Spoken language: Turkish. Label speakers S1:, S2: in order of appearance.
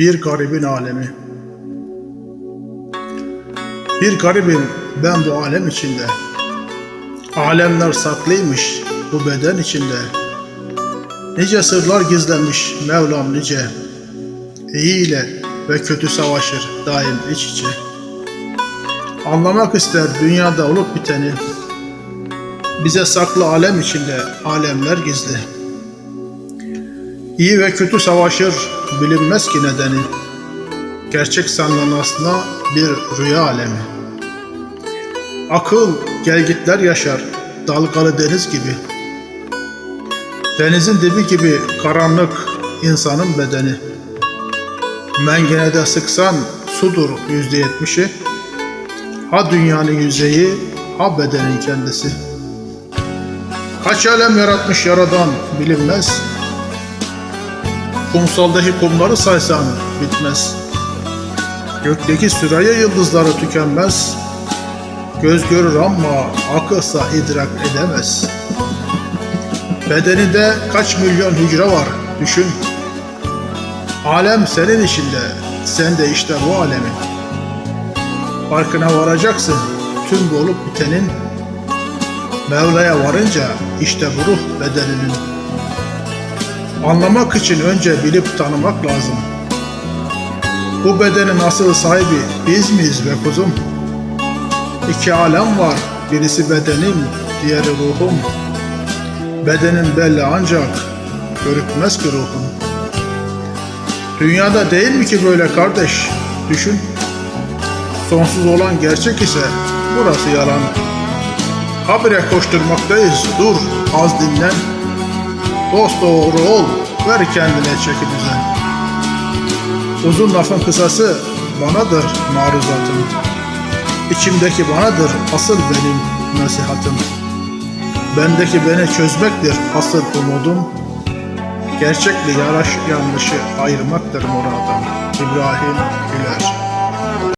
S1: Bir garibin alemi. Bir garibim ben bu alem içinde. Alemler saklıymış bu beden içinde. Nice sırlar gizlenmiş Mevlam nice. İyi ile ve kötü savaşır daim iç içe. Anlamak ister dünyada olup biteni. Bize saklı alem içinde alemler gizli. İyi ve kötü savaşır bilinmez ki nedeni. Gerçek sanılan aslında bir rüya alemi. Akıl gelgitler yaşar dalgalı deniz gibi. Denizin dibi gibi karanlık insanın bedeni. Mengenede sıksan sudur yüzde yetmişi. Ha dünyanın yüzeyi ha bedenin kendisi. Kaç alem yaratmış yaradan bilinmez. Kumsaldaki kumları saysan bitmez. Gökteki süraya yıldızları tükenmez. Göz görür ama akılsa idrak edemez. Bedeninde kaç milyon hücre var düşün. Alem senin içinde, sen de işte bu alemin. Farkına varacaksın tüm bu olup bitenin. Mevla'ya varınca işte bu ruh bedeninin. Anlamak için önce bilip tanımak lazım. Bu bedenin asıl sahibi biz miyiz be kuzum? İki alem var, birisi bedenim, diğeri ruhum. Bedenin belli ancak görükmez ki ruhum. Dünyada değil mi ki böyle kardeş? Düşün. Sonsuz olan gerçek ise burası yalan. Habire koşturmaktayız, dur, az dinlen. Dost doğru ol, ver kendine çeki düzen. Uzun lafın kısası banadır maruzatım. İçimdeki banadır asıl benim nasihatım. Bendeki beni çözmektir asıl umudum. Gerçekle yaraş yanlışı ayırmaktır muradım. İbrahim Güler